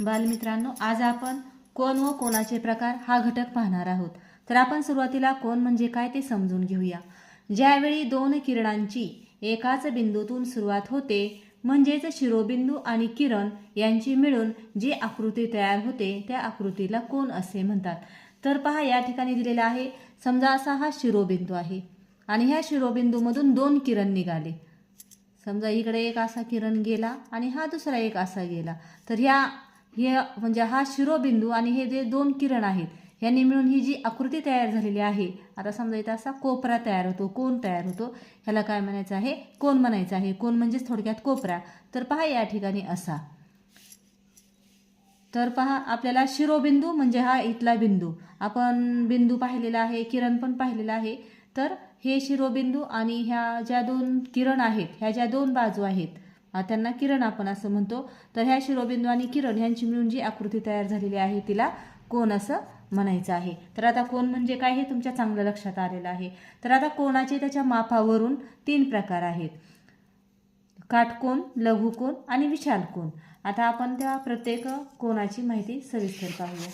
बालमित्रांनो आज आपण कोण व कोणाचे प्रकार हा घटक पाहणार आहोत. तर आपण सुरुवातीला कोण म्हणजे काय ते समजून घेऊया. ज्यावेळी दोन किरणांची एकाच बिंदूतून सुरुवात होते म्हणजेच शिरोबिंदू आणि किरण यांची मिळून जी आकृती तयार होते त्या आकृतीला कोण असे म्हणतात? तर पहा या ठिकाणी दिलेला आहे समजा असा हा शिरोबिंदू आहे. आणि ह्या शिरोबिंदूमधून दोन किरण निघाले. समजा इकडे एक असा किरण गेला आणि हा दुसरा एक असा गेला. तर ह्या हे म्हणजे हा शिरोबिंदू आणि हे जे दोन किरण आहेत यांनी मिळून ही जी आकृती तयार झालेली आहे आता समजा इथं असा कोपरा तयार होतो कोण तयार होतो ह्याला काय म्हणायचं आहे? कोण म्हणायचं आहे? कोण म्हणजेच थोडक्यात कोपरा. तर पहा या ठिकाणी असा. तर पहा आपल्याला शिरोबिंदू म्हणजे हा इथला बिंदू. आपण बिंदू पाहिलेला आहे किरण पण पाहिलेला आहे. तर हे शिरोबिंदू आणि ह्या ज्या दोन किरण आहेत ह्या ज्या दोन बाजू आहेत त्यांना किरण आपण असं म्हणतो. तर ह्या शिरोबिंदू आणि किरण ह्यांची मिळून जी आकृती तयार झालेली आहे तिला कोण असं म्हणायचं आहे? तर आता कोण म्हणजे काय हे तुमच्या चांगलं लक्षात आलेलं आहे. तर आता कोणाचे त्याच्या मापावरून तीन प्रकार आहेत. काटकोन लघुकोण आणि विशाल कोण? आता आपण त्या प्रत्येक कोणाची माहिती सविस्तर पाहूया.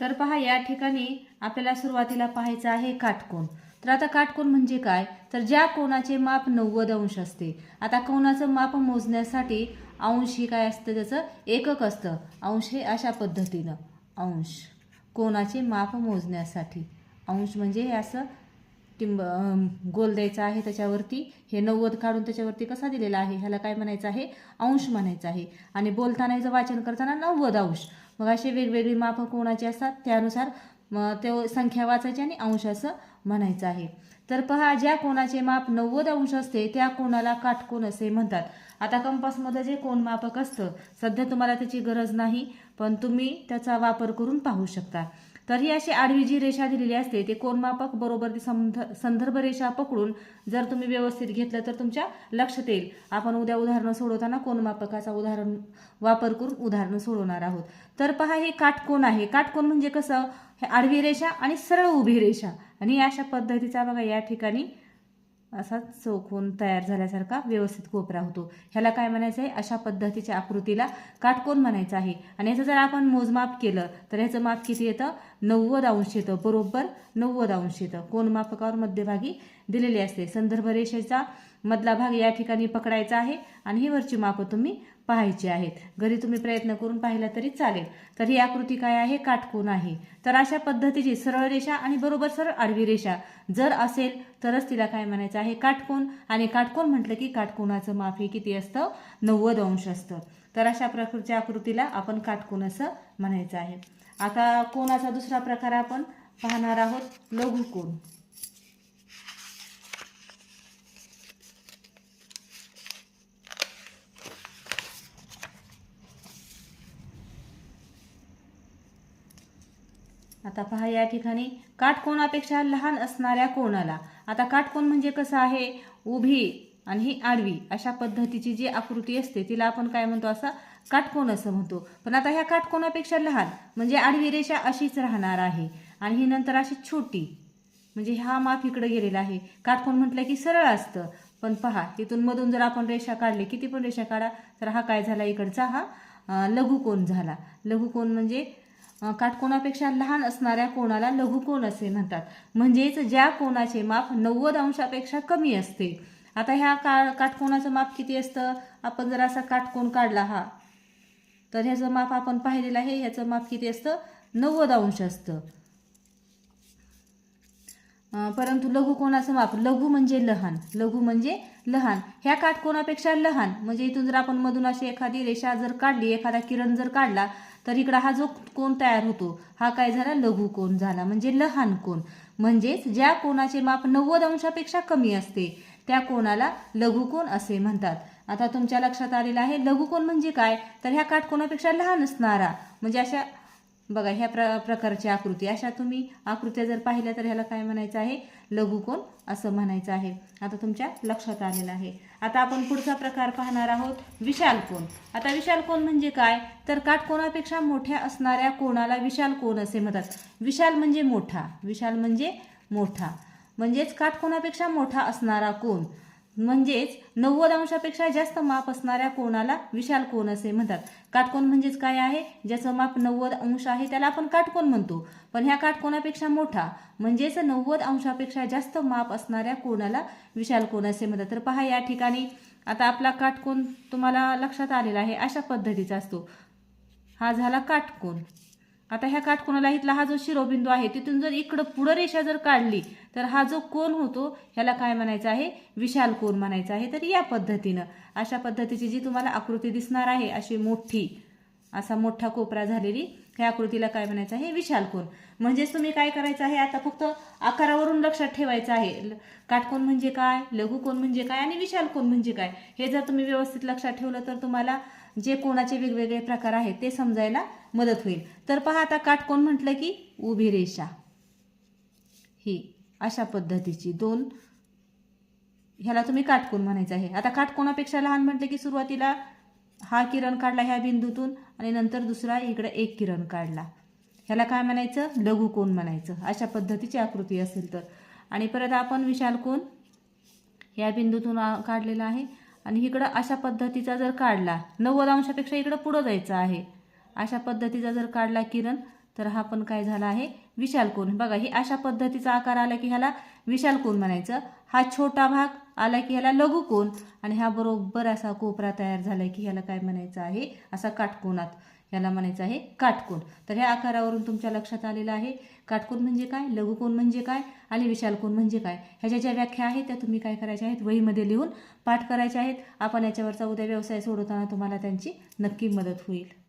तर पहा या ठिकाणी आपल्याला सुरुवातीला पाहायचं आहे काटकोण तर आता काटकोन म्हणजे काय? तर ज्या कोणाचे माप नव्वद अंश असते आता कोणाचं माप मोजण्यासाठी अंश ही काय असतं? त्याचं एकक असतं. अंश हे अशा पद्धतीनं. अंश. कोणाचे माप मोजण्यासाठी. अंश म्हणजे हे असं टिंब गोल द्यायचा आहे त्याच्यावरती. हे नव्वद काढून त्याच्यावरती कसा दिलेला आहे? ह्याला काय म्हणायचं आहे? अंश म्हणायचं आहे. आणि बोलताना याचं वाचन करताना नव्वद अंश. मग असे वेगवेगळी मापं कोणाची असतात? त्यानुसार मग ते संख्या वाचायची आणि अंश असं म्हणायचं आहे. तर पहा ज्या कोणाचे माप नव्वद अंश असते त्या कोणाला काटकोन असे म्हणतात. आता कंपासमध्ये जे कोण मापक असतं सध्या तुम्हाला त्याची गरज नाही पण तुम्ही त्याचा वापर करून पाहू शकता. तर ही अशी आडवी जी रेषा दिलेली असते ते कोणमापक बरोबर ती संध संदर्भ रेषा पकडून जर तुम्ही व्यवस्थित घेतलं तर तुमच्या लक्षात येईल. आपण उद्या उदाहरणं सोडवताना कोणमापकाचा उदाहरण वापर करून उदाहरणं सोडवणार आहोत. तर पहा हे काटकोन आहे. काटकोन म्हणजे कसं? हे आडवी रेषा आणि सरळ उभी रेषा. आणि अशा पद्धतीचा बघा या ठिकाणी असा चौकोन तयार झाल्यासारखा व्यवस्थित कोपरा होतो. ह्याला काय म्हणायचं आहे? अशा पद्धतीच्या आकृतीला काटकोन म्हणायचं आहे. आणि याचं जर आपण मोजमाप केलं तर ह्याचं माप किती येतं? नव्वद अंश येतं. बरोबर नव्वद अंश येतं. कोण मापकावर मध्यभागी दिलेली असते. संदर्भ रेषेचा मधला भाग या ठिकाणी पकडायचा आहे. आणि ही वरची मापं तुम्ही पाहायचे आहेत. घरी तुम्ही प्रयत्न करून पाहिला तरी चालेल. तर ही आकृती काय आहे? काटकोन आहे. तर अशा पद्धतीची सरळ रेषा आणि बरोबर सरळ आडवी रेषा. जर असेल तरच तिला काय म्हणायचं आहे? काटकोन. आणि काटकोन म्हटलं की काटकोनाचं माप हे किती असतं? नव्वद अंश असतं. तर अशा प्रकारच्या आकृतीला आपण काटकोन असं म्हणायचं आहे. आता कोणाचा दुसरा प्रकार आपण पाहणार आहोत. लघुकोन. आता पहा या ठिकाणी काटकोनापेक्षा लहान असणाऱ्या कोणाला? आता काटकोन म्हणजे कसं आहे? उभी आणि ही आडवी अशा पद्धतीची जी आकृती असते तिला आपण काय म्हणतो? असा काटकोन असं म्हणतो. पण आता ह्या काटकोनापेक्षा लहान म्हणजे आडवी रेषा अशीच राहणार आहे. आणि ही नंतर अशी छोटी म्हणजे हा माप इकडे गेलेला आहे. काटकोन म्हटलं की सरळ असतं. पण पहा तिथून मधून जर आपण रेषा काढली किती पण रेषा काढा तर हा काय झाला इकडचा? हा लघुकोन झाला. लघुकोन म्हणजे काटकोणापेक्षा लहान असणाऱ्या कोणाला लघुकोन असे म्हणतात? म्हणजेच ज्या कोणाचे माप नव्वद अंशापेक्षा कमी असते. आता ह्या का काटकोणाचं माप किती असतं? आपण जर असा काटकोण काढला हा तर ह्याचं माप आपण पाहिलेलं आहे. ह्याचं माप किती असतं? नव्वद अंश असतं. परंतु लघुकोणाचं माप? लघु म्हणजे लहान. लघु म्हणजे लहान. ह्या काटकोणापेक्षा लहान. म्हणजे इथून जर आपण मधून अशी एखादी रेषा जर काढली एखादा किरण जर काढला तर इकडं हा जो कोण तयार होतो हा काय झाला? लघु कोण झाला? म्हणजे लहान कोण. म्हणजेच ज्या कोणाचे माप नव्वद अंशापेक्षा कमी असते त्या कोणाला लघुकोण असे म्हणतात. आता तुमच्या लक्षात आलेलं आहे लघुकोण म्हणजे काय? तर ह्या काटकोनापेक्षा लहान असणारा. म्हणजे अशा बघा ह्या प्र प्रकारची आकृती. अशा तुम्ही आकृत्या जर पाहिल्या तर ह्याला काय म्हणायचं आहे? लघुकोन असं म्हणायचं आहे. आता तुमच्या लक्षात आलेलं आहे. आता आपण पुढचा प्रकार पाहणार आहोत विशाल कोण आता विशालकोन म्हणजे काय? तर काटकोनापेक्षा मोठ्या असणाऱ्या कोणाला विशाल कोण असे म्हणतात? विशाल म्हणजे मोठा. विशाल म्हणजे मोठा. म्हणजेच काटकोनापेक्षा मोठा असणारा कोण म्हणजेच नव्वद अंशापेक्षा जास्त माप असणाऱ्या कोणाला विशाल कोण असे म्हणतात? काटकोन म्हणजेच काय आहे? ज्याचं माप नव्वद अंश आहे त्याला आपण काटकोन म्हणतो. पण ह्या काटकोणापेक्षा मोठा म्हणजेच नव्वद अंशापेक्षा जास्त माप असणाऱ्या कोणाला विशाल कोण असे म्हणतात? तर पहा या ठिकाणी. आता आपला काटकोन तुम्हाला लक्षात आलेला आहे अशा पद्धतीचा असतो. हा झाला काटकोन. आता ह्या काटकोनाला इथला हा जो शिरोबिंदू आहे तिथून जर इकडं पुढं रेषा जर काढली तर हा जो कोण होतो ह्याला काय म्हणायचं आहे? विशाल कोण म्हणायचा आहे? तर या पद्धतीनं. अशा पद्धतीची जी तुम्हाला आकृती दिसणार आहे अशी मोठी असा मोठा कोपरा झालेली ह्या आकृतीला काय म्हणायचं आहे? विशालकोन म्हणजेच तुम्ही काय करायचं आहे? आता फक्त आकारावरून लक्षात ठेवायचं आहे. ल- काटकोन म्हणजे काय? लघुकोन म्हणजे काय? आणि विशालकोन म्हणजे काय? हे जर तुम्ही व्यवस्थित लक्षात ठेवलं तर तुम्हाला जे कोणाचे वेगवेगळे प्रकार आहेत ते समजायला मदत होईल. तर पहा आता काटकोन म्हटलं की उभी रेषा. ही अशा पद्धतीची दोन ह्याला तुम्ही काटकोन म्हणायचं आहे. आता काटकोणापेक्षा लहान म्हटलं की सुरुवातीला हा किरण काढला ह्या बिंदूतून आणि नंतर दुसरा इकडे एक किरण काढला. ह्याला काय म्हणायचं? लघुकोन म्हणायचं. अशा पद्धतीची आकृती असेल तर. आणि परत आपण विशालकोन ह्या बिंदूतून काढलेला आहे. आणि इकडं अशा पद्धतीचा जर काढला नव्वद अंशापेक्षा इकडं पुढं जायचं आहे. अशा पद्धतीचा जर काढला किरण तर हा पण काय झाला आहे? विशालकोन बघा ही अशा पद्धतीचा आकार आला की ह्याला विशालकोन म्हणायचं? हा छोटा भाग आला की ह्याला लघुकोन आणि हा बरोबर असा कोपरा तयार झाला की ह्याला काय म्हणायचं आहे? असा काटकोनात याला म्हणायचं आहे काटकोन. तर ह्या आकारावरून तुमच्या लक्षात आलेलं आहे काटकोन म्हणजे काय? लघुकोन म्हणजे काय? आणि विशालकोन म्हणजे काय? ह्याच्या ज्या व्याख्या आहेत त्या तुम्ही काय करायच्या आहेत? वहीमध्ये लिहून पाठ करायच्या आहेत. आपण याच्यावरचा उद्या व्यवसाय सोडवताना तुम्हाला त्यांची नक्की मदत होईल.